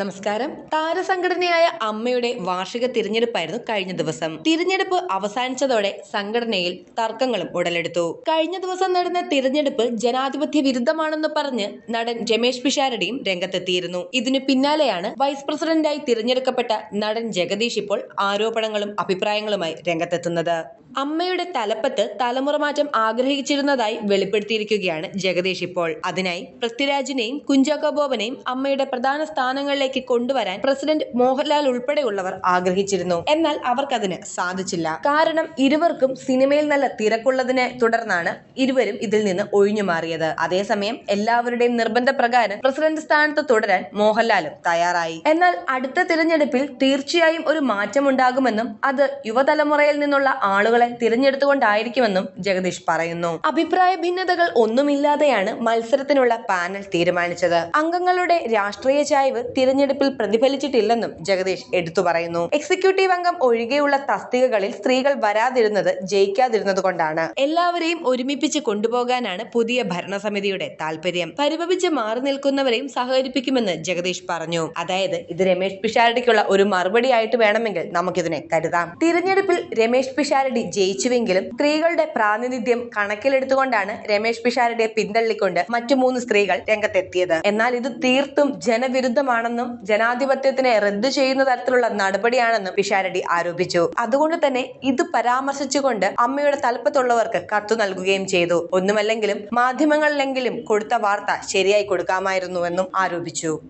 നമസ്കാരം. താരസംഘടനയായ അമ്മയുടെ വാർഷിക തിരഞ്ഞെടുപ്പായിരുന്നു കഴിഞ്ഞ ദിവസം. തിരഞ്ഞെടുപ്പ് അവസാനിച്ചതോടെ സംഘടനയിൽ തർക്കങ്ങളും ഉടലെടുത്തു. കഴിഞ്ഞ ദിവസം നടന്ന തിരഞ്ഞെടുപ്പ് ജനാധിപത്യ വിരുദ്ധമാണെന്ന് പറഞ്ഞ് നടൻ രമേശ് പിഷാരടിയും രംഗത്തെത്തിയിരുന്നു. ഇതിനു പിന്നാലെയാണ് വൈസ് പ്രസിഡന്റായി തിരഞ്ഞെടുക്കപ്പെട്ട നടൻ ജഗദീഷ് ഇപ്പോൾ ആരോപണങ്ങളും അഭിപ്രായങ്ങളുമായി രംഗത്തെത്തുന്നത്. അമ്മയുടെ തലപ്പത്ത് തലമുറ മാറ്റം ആഗ്രഹിച്ചിരുന്നതായി വെളിപ്പെടുത്തിയിരിക്കുകയാണ് ജഗദീഷ് ഇപ്പോൾ. അതിനായി പൃഥ്വിരാജിനെയും കുഞ്ചാക്കോ ബോബനെയും അമ്മയുടെ പ്രധാന സ്ഥാനങ്ങളിലേക്ക് കൊണ്ടുവരാൻ പ്രസിഡന്റ് മോഹൻലാൽ ഉൾപ്പെടെയുള്ളവർ ആഗ്രഹിച്ചിരുന്നു. എന്നാൽ അവർക്കതിന് സാധിച്ചില്ല. കാരണം ഇരുവർക്കും സിനിമയിൽ നല്ല തിരക്കുള്ളതിനെ തുടർന്നാണ് ഇരുവരും ഇതിൽ നിന്ന് ഒഴിഞ്ഞു മാറിയത്. അതേസമയം എല്ലാവരുടെയും നിർബന്ധപ്രകാരം പ്രസിഡന്റ് സ്ഥാനത്ത് തുടരാൻ മോഹൻലാലും തയ്യാറായി. എന്നാൽ അടുത്ത തിരഞ്ഞെടുപ്പിൽ തീർച്ചയായും ഒരു മാറ്റമുണ്ടാകുമെന്നും അത് യുവതലമുറയിൽ നിന്നുള്ള ആളുകളെ തിരഞ്ഞെടുത്തുകൊണ്ടായിരിക്കുമെന്നും ജഗദീഷ് പറയുന്നു. അഭിപ്രായ ഭിന്നതകൾ ഒന്നുമില്ലാതെയാണ് മത്സരത്തിനുള്ള പാനൽ തീരുമാനിച്ചത്. അംഗങ്ങളുടെ രാഷ്ട്രീയ ചായ്വ് തിരഞ്ഞെടുപ്പിൽ പ്രതിഫലിച്ചിട്ടില്ലെന്നും ജഗദീഷ് എടുത്തു പറയുന്നു. എക്സിക്യൂട്ടീവ് അംഗം ഒഴികെയുള്ള തസ്തികകളിൽ സ്ത്രീകൾ വരാതിരുന്നത് ജയിക്കാതിരുന്നത് കൊണ്ടാണ്. എല്ലാവരെയും ഒരുമിപ്പിച്ച് കൊണ്ടുപോകാനാണ് പുതിയ ഭരണസമിതിയുടെ താല്പര്യം പരിഭവിച്ച് മാറി നിൽക്കുന്നവരെയും സഹകരിപ്പിക്കുമെന്ന് ജഗദീഷ് പറഞ്ഞു. അതായത് ഇത് രമേശ് പിഷാരടിക്കുള്ള ഒരു മറുപടി ആയിട്ട് വേണമെങ്കിൽ നമുക്കിതിനെ കരുതാം. തിരഞ്ഞെടുപ്പിൽ രമേശ് പിഷാരടി ജയിച്ചുവെങ്കിലും സ്ത്രീകളുടെ പ്രാതിനിധ്യം കണക്കിലെടുത്തുകൊണ്ടാണ് രമേശ് പിഷാരടിയെ പിന്തള്ളിക്കൊണ്ട് മറ്റു മൂന്ന് സ്ത്രീകൾ രംഗത്തെത്തിയത്. എന്നാൽ ഇത് തീർത്തും ജനവിരുദ്ധമാണെന്നും ജനാധിപത്യത്തിനെ റദ്ദു ചെയ്യുന്ന തരത്തിലുള്ള നടപടിയാണെന്നും പിഷാരടി ആരോപിച്ചു. അതുകൊണ്ട് തന്നെ ഇത് പരാമർശിച്ചുകൊണ്ട് അമ്മയുടെ തലപ്പത്തുള്ളവർക്ക് കത്തു നൽകുകയും ചെയ്തു. ഒന്നുമല്ലെങ്കിലും മാധ്യമങ്ങളിലെങ്കിലും കൊടുത്ത വാർത്ത ശരിയായി കൊടുക്കാമായിരുന്നുവെന്നും ആരോപിച്ചു.